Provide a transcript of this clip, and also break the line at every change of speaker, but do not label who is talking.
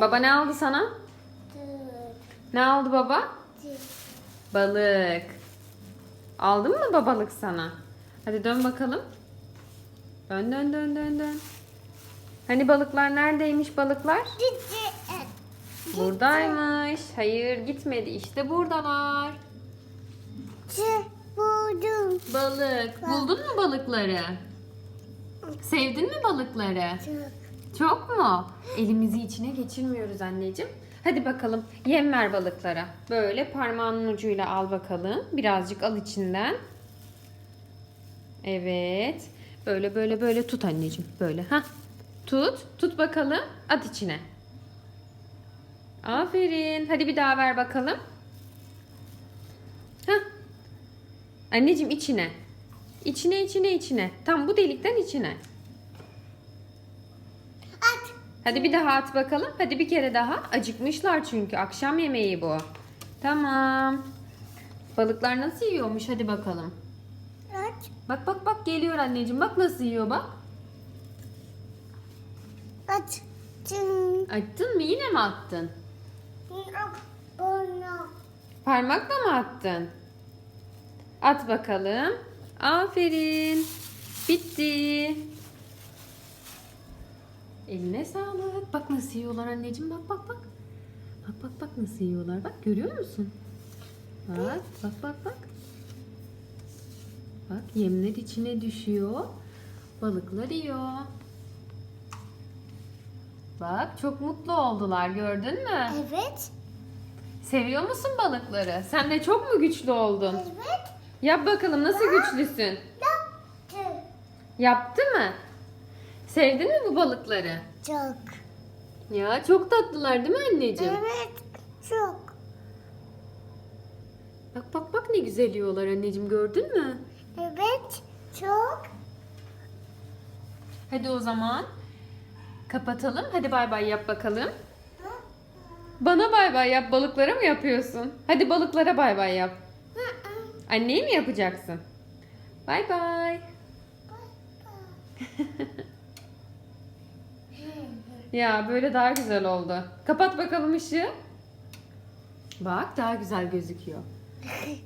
Baba ne aldı sana? Ne aldı baba? Balık. Aldın mı babalık sana? Hadi dön bakalım. Dön dön dön dön dön. Hani balıklar neredeymiş balıklar? Buradaymış. Hayır gitmedi. İşte buradalar.
Buldum.
Balık. Buldun mu balıkları? Sevdin mi balıkları? Çok mu? Elimizi içine geçirmiyoruz anneciğim. Hadi bakalım yem ver balıklara. Böyle parmağının ucuyla al bakalım. Birazcık al içinden. Evet. Böyle böyle böyle tut anneciğim. Böyle. ha. Tut. Tut bakalım. At içine. Aferin. Hadi bir daha ver bakalım. Hah. Anneciğim içine. İçine içine içine. Tam bu delikten içine. Hadi bir daha at bakalım. Hadi bir kere daha. Acıkmışlar çünkü. Akşam yemeği bu. Tamam. Balıklar nasıl yiyormuş? Hadi bakalım.
At.
Bak bak bak geliyor anneciğim. Bak nasıl yiyor bak.
Tüm.
Attın mı? Yine mi attın? Parmakla mı attın? At bakalım. Aferin. Bitti. Eline sağlık. Bak nasıl yiyorlar anneciğim. Bak bak bak. Bak bak bak nasıl yiyorlar. Bak görüyor musun? Bak bak bak bak. Bak yemler içine düşüyor. Balıklar yiyor. Bak çok mutlu oldular gördün mü?
Evet.
Seviyor musun balıkları? Sen de çok mu güçlü oldun?
Evet.
Yap bakalım nasıl güçlüsün?
Yaptı.
Yaptı mı? Sevdin mi bu balıkları?
Çok.
Ya çok tatlılar değil mi anneciğim?
Evet. Çok.
Bak bak bak ne güzel yiyorlar anneciğim gördün mü?
Evet. Çok.
Hadi o zaman kapatalım. Hadi bay bay yap bakalım. Bana bay bay yap. Balıklara mı yapıyorsun? Hadi balıklara bay bay yap. Anneye mi yapacaksın? Bay bay. Ya böyle daha güzel oldu. Kapat bakalım ışığı. Bak daha güzel gözüküyor.